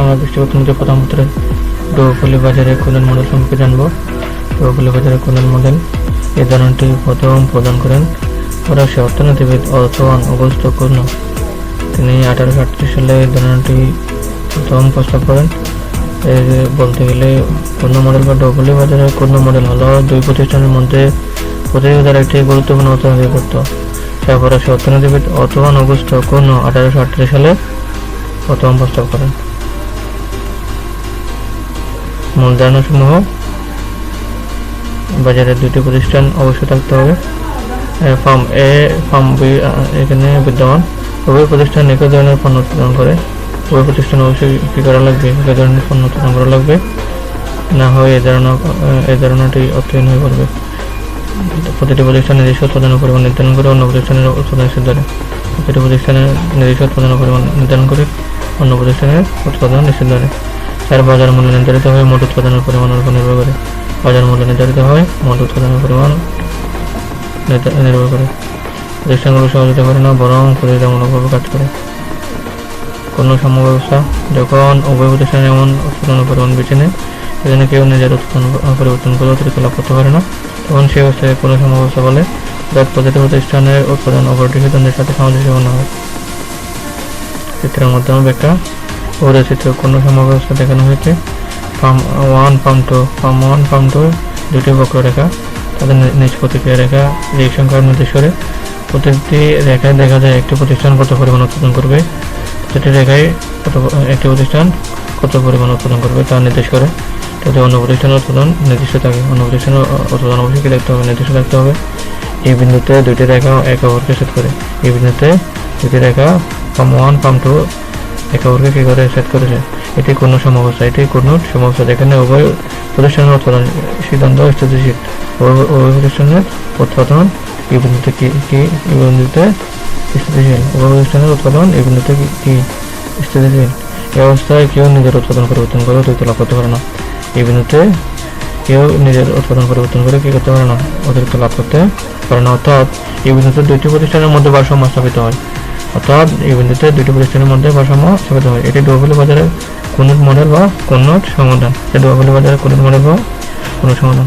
আমরা দৃষ্টিগত মধ্যে প্রথমত ডোপলি বাজারে কোলেন মডেল সম্পর্কে জানব। ডোপলি বাজারে কোলেন মডেল। এই ধরনটি প্রথম প্রদান করেন ফরাসি অর্থনীতিবিদ অথওয়ান অগস্ত কর্ণ তিনি আঠারোশো আটত্রিশ সালে এই ধরনটি প্রথম প্রস্তাব করেন। বলতে গেলে কোন মডেল বা ডোপলি বাজারের কোন মডেল হলো দুই প্রতিষ্ঠানের মধ্যে প্রতিযোগিতার একটি গুরুত্বপূর্ণ অর্থনৈতিক তত্ত্ব যা ফরাসি অর্থনীতিবিদ অথওয়ান অগস্ত কর্ণ আঠারোশো আটত্রিশ সালে প্রথম প্রস্তাব করেন। মূল ধারণাসমূহ বাজারে দুটি প্রতিষ্ঠান অবশ্যই থাকতে হবে। ফার্ম এ ফার্ম বি এখানে বিদ্যমান। উভয় প্রতিষ্ঠান একই ধরনের পণ্য উৎপাদন করে। উভয় প্রতিষ্ঠান অবশ্যই কী করা লাগবে, একই ধরনের পণ্য উৎপাদন করা লাগবে। না হয় এই ধারণা এই ধারণাটি অর্থহীন হয়ে পড়বে। প্রতিটি প্রতিষ্ঠান নিজস্ব উৎপাদনের পরিমাণ নির্ধারণ করে অন্য প্রতিষ্ঠানের উৎপাদন নিশ্চিত করে প্রতিটি প্রতিষ্ঠানের নিজস্ব উৎপাদনের পরিমাণ নির্ধারণ করে অন্য প্রতিষ্ঠানের উৎপাদন নিশ্চিত করে চার বাজার মূল্য নির্ধারিত হয়, মোট উৎপাদনের পরিমাণের উপর নির্ভর করে। বাজার মূল্য নির্ধারিত হয়, মোট উৎপাদনের পরিমাণ নির্ভর করে। প্রতিষ্ঠানগুলো সহযোগিতা করে না, বরং প্রতিযোগিতামূলকভাবে কাজ করে। কোনো সমব্যবস্থা যখন উভয় প্রতিষ্ঠান এমন উৎপাদনের পরিমাণ বেছে নেয় সেখানে কেউ নিজের উৎপাদন পরিবর্তন করে অতিরিক্ত লাভ করতে পারে না। তখন সেই অবস্থায় কোনো সমব্যবস্থা বলে যার প্রতিটি প্রতিষ্ঠানের উৎপাদন অপরটি সিদ্ধান্তের সাথে সামঞ্জস্যপূর্ণ হয়। চিত্রের মাধ্যমে ব্যাখ্যা চিত্র কোনো সমব্যবস্থা দেখানো হয়েছে। Firm one firm two firm one firm two দুটি বক্ররেখা তাদের নিজ প্রতিক্রিয়া রেখা রিয়েকশন কার্ড নির্দেশ করে প্রতিটি রেখায় দেখা যায় একটি প্রতিষ্ঠান কত পরিমাণ উৎপাদন করবে। প্রতিটি রেখায় কত একটি প্রতিষ্ঠান কত পরিমাণ উৎপাদন করবে তা নির্দেশ করে তাতে অন্য প্রতিষ্ঠানের উৎপাদন নির্দিষ্ট থাকে। অন্য প্রতিষ্ঠানের উৎপাদন অবশ্যই কি দেখতে হবে, নির্দিষ্ট রাখতে হবে। এই বিন্দুতে দুইটি রেখা একে অপরকে সেট করে। এই বিন্দুতে দুটি রেখা ফার্ম ওয়ান ফার্ম টু একে অপরকে কি করে সেট করেছে? এটি কোনো সমস্যা এটি কোনো সমস্যা যেখানে উভয় প্রতিষ্ঠানের উৎপাদন, সিদ্ধান্ত স্থিতিশীল উভয় প্রতিষ্ঠানের উৎপাদন, এই কি কি? স্থিতিশীল। উভয় প্রতিষ্ঠানের উৎপাদন, এই বিন্দুতে কি কি? স্থিতিশীল। এই অবস্থায় কেউ নিজের উৎপাদন পরিবর্তন করে অতিরিক্ত লাভ করতে পারে না। এই বিন্দুতে কেউ নিজের উৎপাদন পরিবর্তন করে কি করতে পারে না? অতিরিক্ত লাভ করতে পারে না। অর্থাৎ এই বিন্দুতে দুইটি প্রতিষ্ঠানের মধ্যে ভারসাম্য স্থাপিত হয়। অর্থাৎ এই বিন্দুতে দুটি প্রতিষ্ঠানের মধ্যে ভারসাম্য স্থাপিত হয়। এটি ডুয়াবলি বাজারের কোন মডেল বা কোন সমাধান। এটি ডুয়াবলি বাজারের কোন মডেল বা কোন সমাধান।